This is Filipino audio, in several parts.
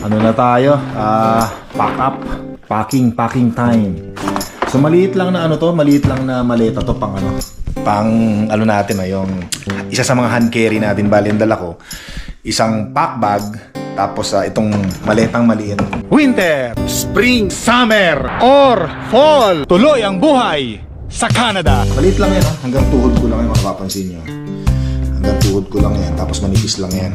Ano na tayo? Ah, pack up. Packing, packing time. So maliit lang na ano to, maliit lang na maleta to pang ano, pang ano natin na yung isa sa mga hand carry natin bali ang dala ko. Isang pack bag tapos ah, itong maletang maliit. Winter, Spring, Summer, or Fall. Tuloy ang buhay sa Canada. Maliit lang yan, oh. hanggang tuhod ko lang yan, makapapansin nyo. Hanggang tuhod ko lang yan, tapos manipis lang yan.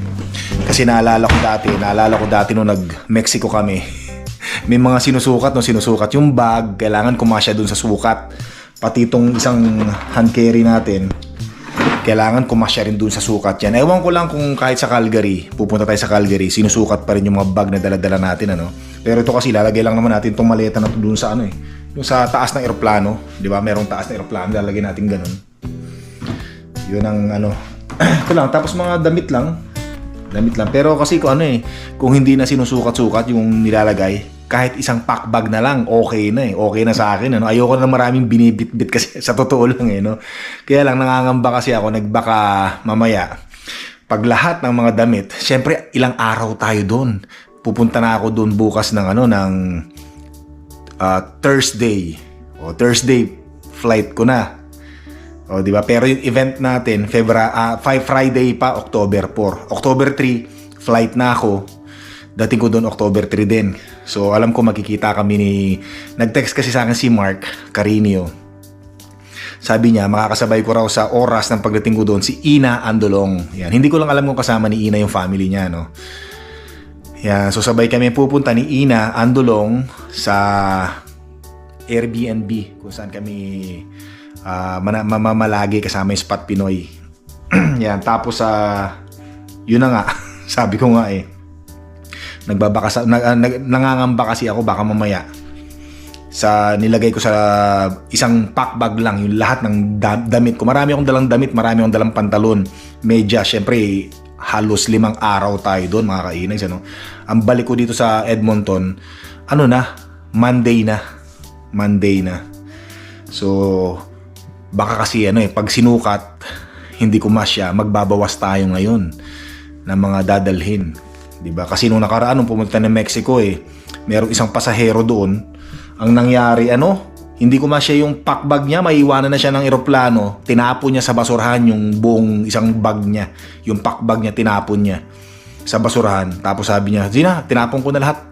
Kasi naalala ko dati, naalala ko dati nung nag-Mexico kami. May mga sinusukat, no, sinusukat yung bag, kailangan kumasya dun sa sukat. Pati itong isang hand carry natin, kailangan kumasya rin dun sa sukat yan. Ewan ko lang kung kahit sa Calgary, pupunta tayo sa Calgary, sinusukat pa rin yung mga bag na daladala natin, ano. Pero ito kasi lalagay lang naman natin itong maleta na to dun sa ano eh, yung sa taas ng eroplano, di ba? Merong taas na eroplano, lalagay natin ganun. Yun ang ano. ito lang, tapos mga damit lang. Damit lang. Pero kasi kung ano eh, kung hindi na sinusukat-sukat yung nilalagay, kahit isang pack bag na lang, okay na eh. Okay na sa akin. Ano? Ayoko na maraming binibit-bit kasi sa totoo lang eh. No? Kaya lang nangangamba kasi ako, nagbaka mamaya. Pag lahat ng mga damit, syempre ilang araw tayo doon. Pupunta na ako doon bukas ng ano ng uh, Thursday. O Thursday flight ko na. O di ba? Pero yung event natin, February uh, 5 Friday pa October 4. October 3 flight na ako. Dating ko doon October 3 din. So alam ko makikita kami ni nag-text kasi sa akin si Mark Carinio. Sabi niya, makakasabay ko raw sa oras ng pagdating ko doon si Ina Andolong. Yan. Hindi ko lang alam kung kasama ni Ina yung family niya, no? Yan. So sabay kami pupunta ni Ina Andolong sa Airbnb kung saan kami ah, mana- mamamalagi kasama yung Spot Pinoy. Yan. Tapos sa yun na nga, sabi ko nga eh, nagbabaka sa, nag, ah, nag- nangangamba kasi ako baka mamaya sa nilagay ko sa isang pack bag lang yung lahat ng da- damit ko. Marami akong dalang damit, marami akong dalang pantalon, media, syempre halos limang araw tayo doon mga kainags ano. Ang balik ko dito sa Edmonton, ano na, Monday na. Monday na. So baka kasi ano eh pag sinukat hindi ko masya, magbabawas tayo ngayon ng mga dadalhin. 'Di ba? Kasi nung nakaraan nung pumunta ng Mexico eh, merong isang pasahero doon ang nangyari ano, hindi ko masya yung pack bag niya, maiwanan na siya ng eroplano, tinapon niya sa basurahan yung buong isang bag niya, yung pack bag niya, tinapon niya sa basurahan. Tapos sabi niya, Zina, tinapon ko na lahat.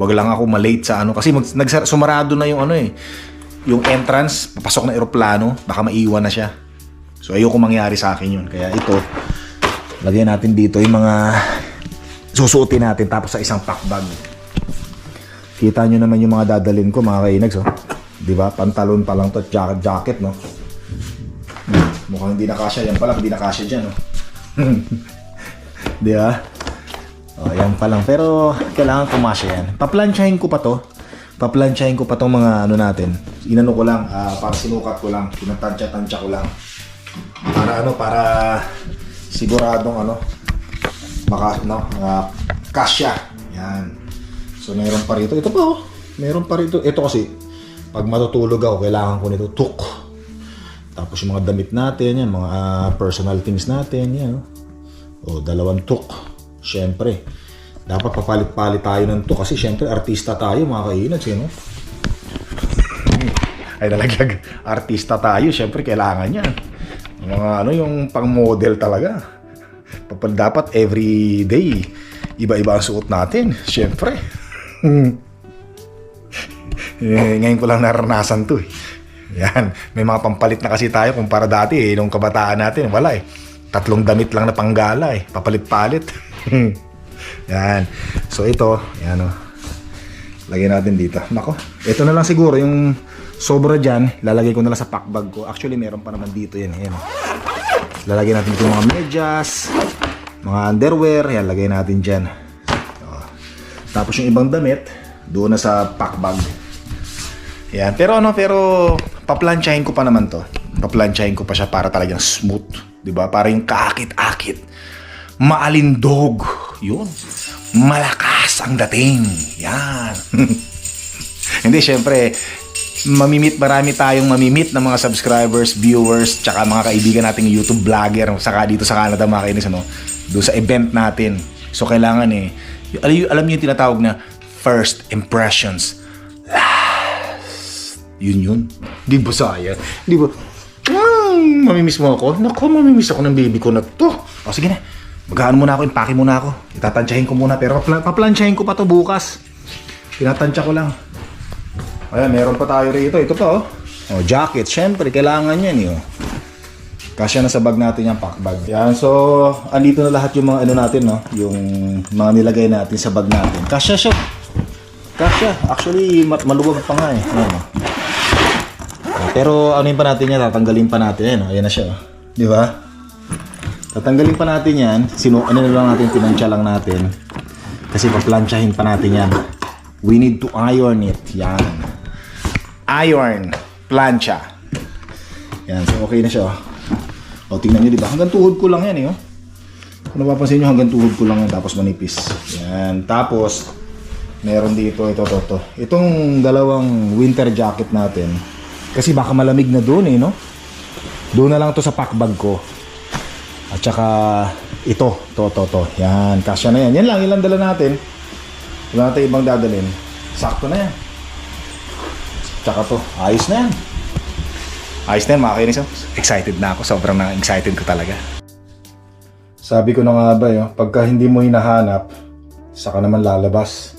Wag lang ako malate sa ano. Kasi mag, nagsar- na yung ano eh, yung entrance, papasok na eroplano, baka maiwan na siya. So ayoko mangyari sa akin yun. Kaya ito, lagyan natin dito yung mga susuotin natin tapos sa isang pack bag. Kita nyo naman yung mga dadalin ko, mga kainags, oh. Di ba? Pantalon pa lang to, jacket, jacket, no? Mukhang hindi nakasya. Yan pala, hindi nakasya dyan, no? Di ba? O, yan pa lang. Pero, kailangan kumasya yan. Paplansyahin ko pa to. Paplansyahin ko pa tong mga ano natin. Inano ko lang, ah, para sinukat ko lang. Pinatansya-tansya ko lang. Para ano, para siguradong ano, maka, no, uh, kasya. Yan. So, meron pa rito. Ito pa, oh. Meron pa rito. Ito kasi, pag matutulog ako, kailangan ko nito tuk. Tapos yung mga damit natin, yan, mga ah, personal things natin, yan. O, dalawang tuk. Siyempre, dapat papalit-palit tayo ng tuk kasi siyempre, artista tayo, mga kainag, no? Ay, nalaglag. Artista tayo, siyempre, kailangan yan. Mga ano, yung pang-model talaga. Dapat every day, iba-iba ang suot natin, siyempre. eh, ngayon ko lang naranasan to eh. Yan, may mga pampalit na kasi tayo kumpara dati eh, nung kabataan natin, wala eh. Tatlong damit lang na panggala eh, papalit-palit. yan. So ito, yan oh. Lagyan natin dito. Nako, ito na lang siguro yung sobra dyan, lalagay ko na lang sa pack bag ko. Actually, meron pa naman dito yan. Yan. oh. Lalagyan natin dito mga medyas, mga underwear, yan, lagay natin dyan. Oh. Tapos yung ibang damit, doon na sa pack bag. Yan. Pero ano, pero paplansyahin ko pa naman to. Paplansyahin ko pa siya para talagang smooth. 'Di ba? Para yung kaakit-akit. Maalindog. Yun. Malakas ang dating. Yan. Hindi, syempre, mamimit marami tayong mamimit ng mga subscribers, viewers, tsaka mga kaibigan nating YouTube vlogger saka dito sa Canada mga kainis ano, doon sa event natin. So kailangan eh, alam, niyo yung tinatawag na first impressions. Last. Yun yun. Di ba saya? Di ba? Mm, mamimiss mo ako? Naku, mamimiss ako ng baby ko na to. O sige na. Maghaan muna ako, impake muna ako. Itatansyahin ko muna, pero papla- paplansyahin ko pa to bukas. Tinatansya ko lang. Ayan, meron pa tayo rito. Ito pa oh. Oh, jacket. Siyempre, kailangan yan eh. Oh. Kasya na sa bag natin yung pack bag. Yan, so, andito na lahat yung mga ano natin, no? Yung mga nilagay natin sa bag natin. Kasya siya. Kasya. Actually, ma- maluwag pa nga eh. Ayan, oh. Pero ano yung pa natin yan? Tatanggalin pa natin yan. oh. Ayan na siya. oh. Di ba? Tatanggalin pa natin yan. Sino, ano na lang natin, tinansya lang natin. Kasi paplansyahin pa natin yan. We need to iron it. Yan. Iron. Plancha. Yan. So, okay na siya. O, tingnan nyo, di ba? Hanggang tuhod ko lang yan, eh. Oh. Kung napapansin nyo, hanggang tuhod ko lang yan. Tapos manipis. Yan. Tapos, meron dito, ito, ito, ito. Itong dalawang winter jacket natin. Kasi baka malamig na doon, eh, no? Doon na lang to sa pack bag ko. At saka, ito, to, to, to. Yan, kasya na yan. Yan lang, ilan dala natin. Wala natin ibang dadalhin. Sakto na yan. Tsaka to, ayos na yan. Ayos na yan mga kainis. oh. Excited na ako. Sobrang na excited ko talaga. Sabi ko na nga ba, yo, pagka hindi mo hinahanap, saka naman lalabas.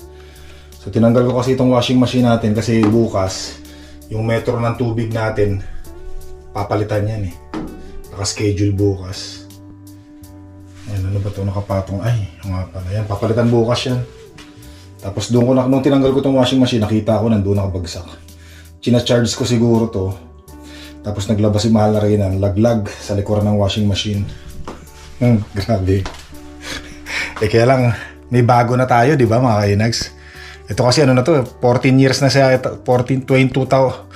So tinanggal ko kasi itong washing machine natin kasi bukas, yung metro ng tubig natin, papalitan yan eh. Naka-schedule bukas. Ano ba ito? Nakapatong. Ay, nga pala. Yan, papalitan bukas yan. Tapos doon ko na, nung tinanggal ko itong washing machine, nakita ko nandun nakabagsak. China-charge ko siguro to. Tapos naglabas si Mahal na rin ng laglag sa likuran ng washing machine. Hmm, grabe. eh kaya lang, may bago na tayo, di ba mga kainags? Ito kasi ano na to, 14 years na siya, 14, 22, tao-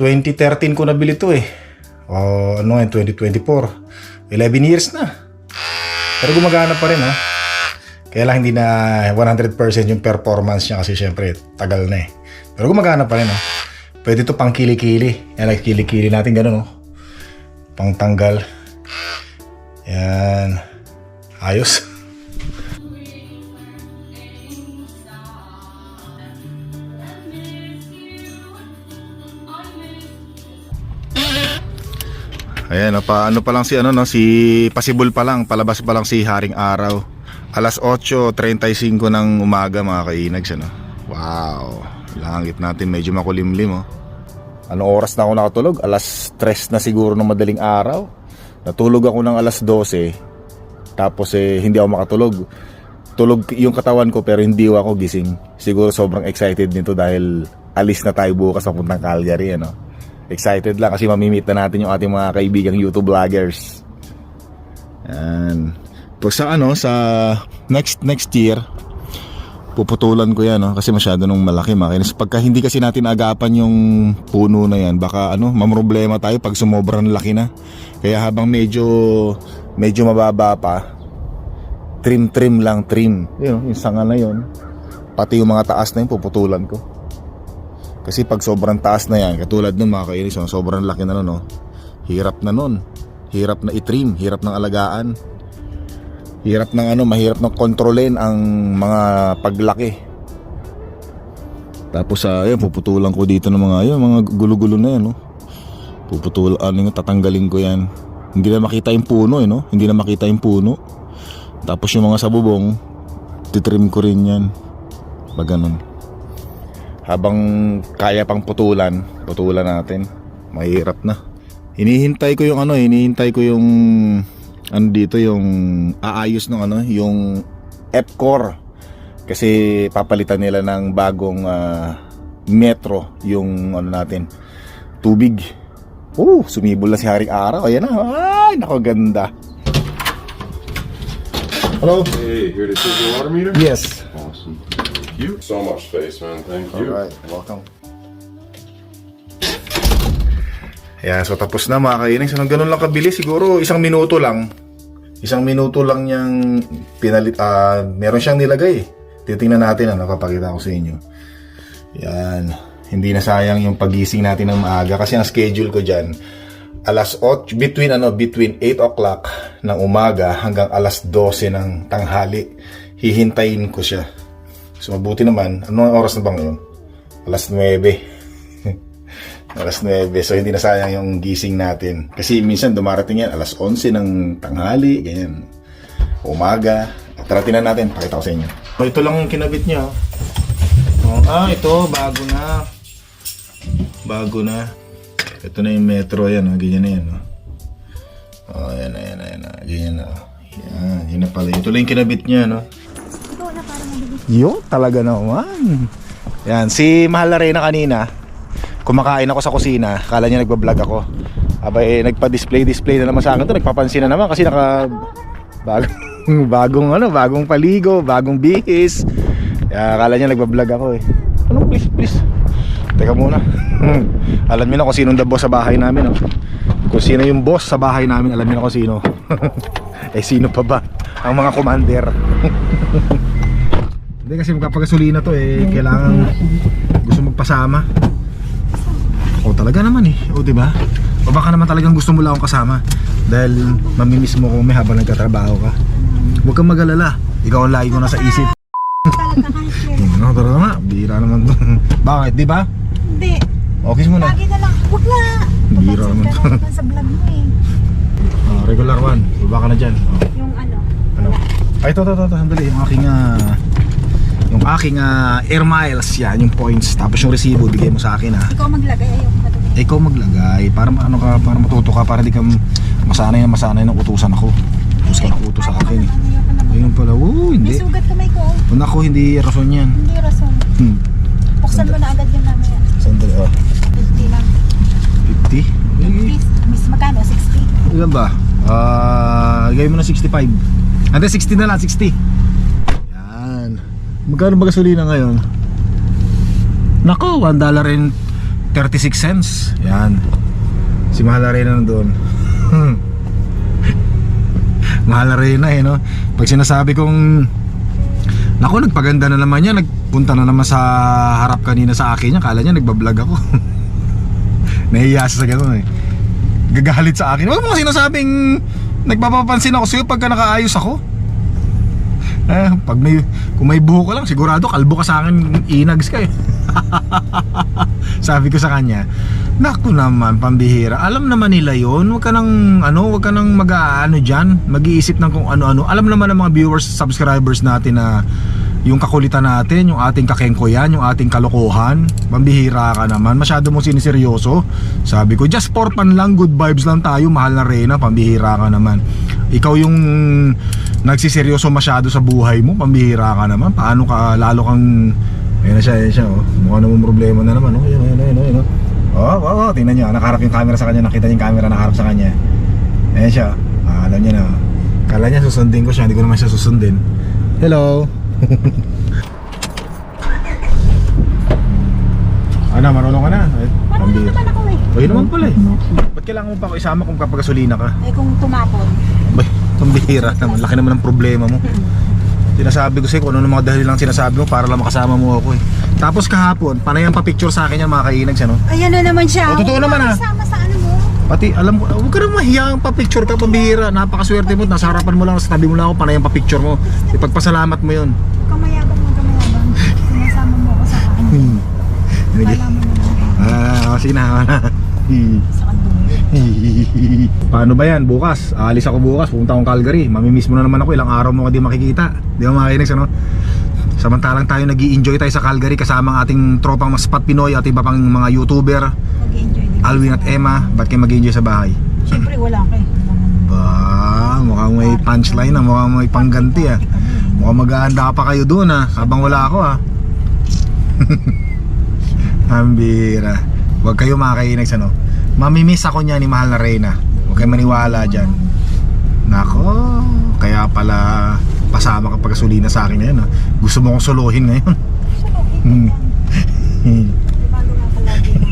2013 ko nabili to eh. O ano ngayon, 2024. 11 years na. Pero gumagana pa rin ha. Kaya lang hindi na 100% yung performance niya kasi syempre tagal na eh. Pero gumagana pa rin ha. Pwede to pang kili-kili. Yan, like kili-kili natin ganun oh. Pang tanggal. Yan. Ayos. Ayan, pa, ano pa lang si ano no, si Pasibol pa lang, palabas pa lang si Haring Araw. Alas 8:35 ng umaga mga kainags ano. Wow. Langit natin medyo makulimlim oh. Ano oras na ako nakatulog? Alas 3 na siguro ng madaling araw. Natulog ako ng alas 12. Tapos eh hindi ako makatulog. Tulog yung katawan ko pero hindi ako gising. Siguro sobrang excited nito dahil alis na tayo bukas papuntang Calgary ano. Excited lang kasi mamimit na natin yung ating mga kaibigang YouTube vloggers. Yan. Pag sa ano, sa next next year, puputulan ko yan no? kasi masyado nung malaki makinis. Pagka hindi kasi natin agapan yung puno na yan, baka ano, mamroblema tayo pag sumobrang laki na. Kaya habang medyo medyo mababa pa, trim trim lang trim. Yun, yung sanga na yun. Pati yung mga taas na yun, puputulan ko. Kasi pag sobrang taas na yan, katulad nun mga kainis, oh, sobrang laki na nun, no? hirap na nun. Hirap na itrim, hirap ng alagaan. Hirap ng ano, mahirap ng kontrolin ang mga paglaki. Tapos sa uh, puputulan ko dito ng mga ayun, mga gulo-gulo na yan, no. Puputul ano yung tatanggalin ko yan. Hindi na makita yung puno, eh, no. Hindi na makita yung puno. Tapos yung mga sabubong, titrim ko rin yan. Pag ganun habang kaya pang putulan, putulan natin. Mahirap na. Hinihintay ko yung ano, hinihintay ko yung ano dito yung aayos ng ano, yung F-core. Kasi papalitan nila ng bagong ah, metro yung ano natin, tubig. Oh, sumibol na si Haring Araw. Ayan na. Ay, nako ganda. Hello? Hey, here to take your water meter? Yes. You. So much space, man. Thank you. Alright, welcome. Ayan, so tapos na mga kaining. So, ganun lang kabilis, siguro isang minuto lang. Isang minuto lang niyang pinalit, ah, meron siyang nilagay. Titingnan natin, ano, papakita ko sa inyo. Yan. Hindi na sayang yung pagising natin ng maaga kasi ang schedule ko dyan, alas 8, between ano, between 8 o'clock ng umaga hanggang alas 12 ng tanghali. hihintayin ko siya. So mabuti naman, anong oras na ba ngayon? Alas 9. alas 9. So hindi na sayang yung gising natin. Kasi minsan dumarating yan alas 11 ng tanghali, ganyan. Umaga. Tara tinan natin, pakita ko sa inyo. So, ito lang yung kinabit niya. oh. Oh, ah, ito, bago na. Bago na. Ito na yung metro, yan, oh. ganyan na yan. Oh. Oh, yan yan yan na. Ganyan na. oh. Yan, yun na pala. Ito lang yung kinabit niya, no? Yo, talaga naman. Yan, si Mahal na Reyna kanina, kumakain ako sa kusina, kala niya nagbablog ako. Aba eh, nagpa-display-display na naman sa akin to, nagpapansin na naman kasi naka bagong, bagong ano, bagong paligo, bagong bihis. Kaya akala niya nagbablog ako eh. Anong please, please? Teka muna. alam niyo na kung sinong the boss sa bahay namin, oh. Kung sino yung boss sa bahay namin, alam niyo na kung sino. eh sino pa ba? Ang mga commander. Hindi kasi magpapagasolina to eh, kailangan gusto magpasama. O talaga naman eh, o di ba? O baka naman talagang gusto mo lang akong kasama dahil mamimiss mo kami habang nagtatrabaho ka. Huwag kang mag-alala, ikaw ang lagi ko nasa isip. No, tara na bira naman to. Bakit, di ba? Hindi. Okay mo na. Lagi na lang. Huwag na. Bira naman to. sa vlog mo eh. Oh, regular one, baba ka na dyan. Oh. Yung ano. Ano? Ay, ito, ito, ito, sandali. Yung aking, ah, yung aking ah, air miles, yan, yung points. Tapos yung resibo, bigay mo sa akin, ha. Ikaw maglagay. Ayoko. Eh, ikaw maglagay, para ano ka, para matuto ka, para di ka masanay na masanay ng utusan ako. Utos ka ng utos sa akin, eh. Ayun pala, oo, May hindi. sugat kamay ko. oh. O, Naku, hindi rason yan. Hindi rason. Hmm. Buksan mo na agad yung mamaya. Sandali, oh. 50 lang. 50? Eh, Please. Miss magkano? 60. ilan ba? Ah, gawin mo na 65. Hindi, 60 na lang, 60. Magkano ba gasolina ngayon? Nako, 1 dollar and 36 cents. Yan. Si Mahal Arena nandun. Mahal Arena eh, no? Pag sinasabi kong Nako, nagpaganda na naman yan. Nagpunta na naman sa harap kanina sa akin niya. Kala niya nagbablog ako. Nahiya siya sa ganun eh. Gagalit sa akin. Huwag mo sinasabing nagpapapansin ako sa'yo pagka nakaayos ako. Eh, pag may, kung may buho ka lang, sigurado kalbo ka sa akin, inags ka eh. Sabi ko sa kanya, Naku naman, pambihira. Alam naman nila yon. Huwag ka nang, ano, huwag ka nang mag-ano dyan. Mag-iisip ng kung ano-ano. Alam naman ng mga viewers, subscribers natin na yung kakulitan natin, yung ating kakengko yan, yung ating kalokohan. Pambihira ka naman. Masyado mo siniseryoso. Sabi ko, just for fun lang, good vibes lang tayo. Mahal na Reyna, pambihira ka naman. Ikaw yung nagsiseryoso masyado sa buhay mo, pambihira ka naman. Paano ka, lalo kang Ayun na siya, ayun siya, oh. Mukha namang problema na naman, oh. Ayun, ayun, ayun, ayun, oh. Oh, oh, oh, tingnan niyo, nakaharap yung camera sa kanya, nakita niyo yung camera nakaharap sa kanya. Ayun siya, ah, alam niya na. Kala niya susundin ko siya, hindi ko naman siya susundin. Hello. ano, marunong ka na? Ay, Parang pambira. naman ako eh. O, yun naman pala eh. Ba't kailangan mo pa ako isama kung kapagasolina ka? Eh kung tumapon. Bay, pambihira naman. Laki naman ng problema mo. Sinasabi ko sa'yo kung ano ng mga dahil lang sinasabi mo para lang makasama mo ako eh. Tapos kahapon, panay ang pa-picture sa akin yan mga kainags ano. Ayan na naman siya. Oh, totoo naman, ah. Isama sa ano. Pati alam ko, huwag ka na mahiyang pa-picture ka, pambihira. Napakaswerte mo, nasa harapan mo lang, sa tabi mo lang ako, panay ang pa-picture mo. Ipagpasalamat mo yun. Kamayabang ng kamayabang. Sinasama mo ako sa ano. Sige. Kala mo naman. Ah, kasi na. Sa kandungan. Paano ba yan? Bukas. Aalis ako bukas. Pupunta akong Calgary. Mamimiss mo na naman ako. Ilang araw mo ka di makikita. Di ba mga kainex, ano? Samantalang tayo nag enjoy tayo sa Calgary kasama ang ating tropang Maspat Pinoy at iba pang mga YouTuber. Mag-enjoy din. Alwin at Emma. Ba't kayo mag enjoy sa bahay? Siyempre wala ka eh. Ba, mukhang may punchline na. Mukhang may pangganti ah. Mukhang maghahanda pa kayo doon ah. Habang wala ako ah. Ambira. Huwag kayo mga kainex, ano? Mamimiss ako niya ni Mahal na Reyna. Huwag kayo maniwala dyan. Nako, kaya pala pasama ka pagkasulina sa akin ngayon. ah. Gusto mo kong suluhin ngayon. Hmm. Gumagawa ka lagi ng...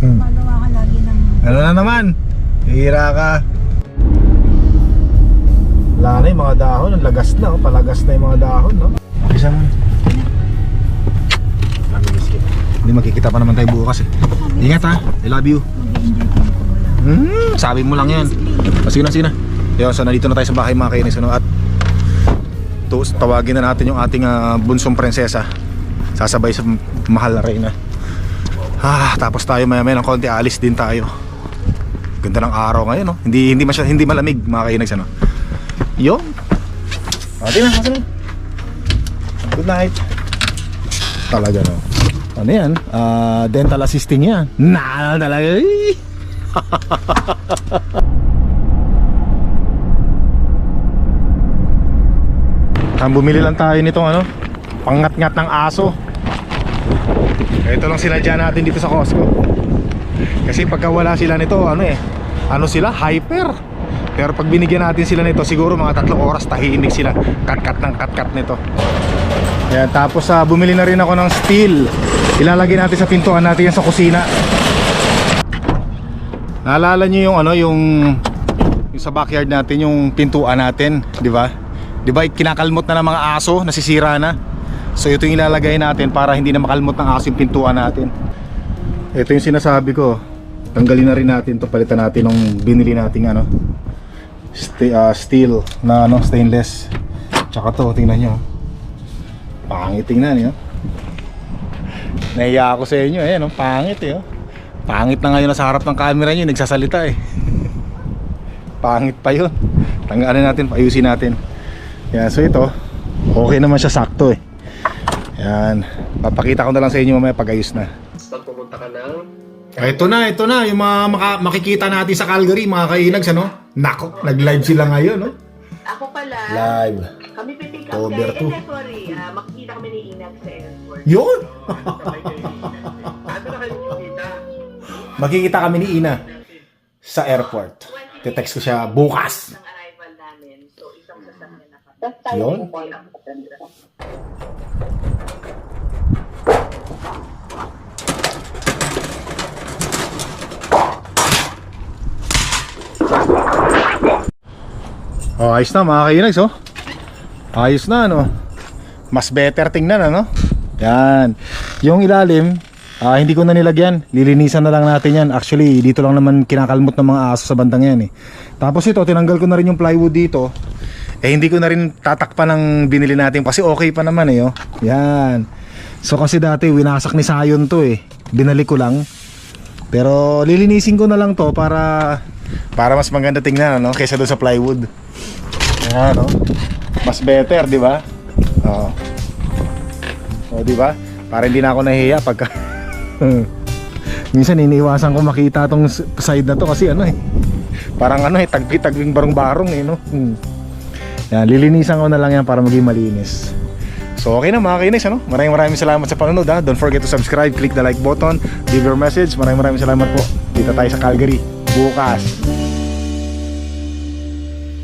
Gumagawa ka lagi ng... ano na naman? Hira ka. Wala na yung mga dahon. Ang lagas na. Oh. Palagas na yung mga dahon. No? Isa mo. Hindi magkikita pa naman tayo bukas eh. Ingat ha. I love you. Hmm, sabi mo lang yan. O, sige na, sige na. Yun, so nandito na tayo sa bahay mga kainis. Ano, at to, tawagin na natin yung ating ah, bunsong prinsesa. Sasabay sa mahal na reyna. Ah, tapos tayo maya maya ng konti alis din tayo. Ganda ng araw ngayon, no? Hindi hindi masya, hindi malamig mga kainags ano. Yo. Ate na, na. Good night. Talaga no. Ano yan? Ah, dental assisting yan. Na talaga. eh. Ang bumili lang tayo nitong ano, pangat-ngat ng aso. Ito lang sila dyan natin dito sa Costco. Kasi pagka wala sila nito, ano eh, ano sila, hyper. Pero pag binigyan natin sila nito, siguro mga tatlong oras tahimik sila. Kat-kat ng kat-kat nito. Yan, tapos ah, bumili na rin ako ng steel. Ilalagay natin sa pintuan natin yan sa kusina. Naalala niyo yung ano, yung yung sa backyard natin, yung pintuan natin, di ba? Di ba kinakalmot na ng mga aso, nasisira na. So ito yung ilalagay natin para hindi na makalmot ng aso yung pintuan natin. Ito yung sinasabi ko. Tanggalin na rin natin to palitan natin ng binili nating ano st- ah, steel na ano stainless. Tsaka to, tingnan nyo. Pangit tingnan nyo. Nahiya ako sa inyo eh, no? pangit eh. Oh. Pangit na ngayon na sa harap ng camera nyo, nagsasalita eh. Pangit pa yun. Tanggalin natin, ayusin natin. Yan, so ito, okay naman siya sakto eh. Yan, papakita ko na lang sa inyo mamaya pag ayos na. Ito na, ito na, yung mga maka- makikita natin sa Calgary, mga kainags, ano? Nako, nag-live sila ngayon, no? Ako pala, Live. kami pipick up October kay, two. eh, sorry, ah, makikita kami ni Inag sa airport. Yun! Ano na kayo kita? Makikita kami ni Ina sa airport. Te-text ko siya bukas. Ang arrival namin, so isang sasakyan na kami. Yun. Oh, ayos na mga kainags, oh. Ayos na, ano. Mas better tingnan, ano. Yan. Yung ilalim, ah, hindi ko na nilagyan. Lilinisan na lang natin yan. Actually, dito lang naman kinakalmot ng mga aso sa bandang yan, eh. Tapos ito, tinanggal ko na rin yung plywood dito. Eh, hindi ko na rin tatakpan ng binili natin kasi okay pa naman, eh, oh. Yan. So, kasi dati, winasak ni Sayon to, eh. Binalik ko lang. Pero, lilinisin ko na lang to para para mas maganda tingnan, ano, kaysa doon sa plywood. Yan, no? Mas better, di ba? Oo. O, di ba? Para hindi na ako nahihiya pagka... Minsan iniiwasan ko makita tong side na to kasi ano eh. Parang ano eh, tagpi-tagping barong-barong eh, no? Hmm. Yan, lilinisan ko na lang yan para maging malinis. So okay na mga kainis, ano? Maraming maraming salamat sa panonood ha. Don't forget to subscribe, click the like button, leave your message. Maraming maraming salamat po. Dito tayo sa Calgary. Bukas.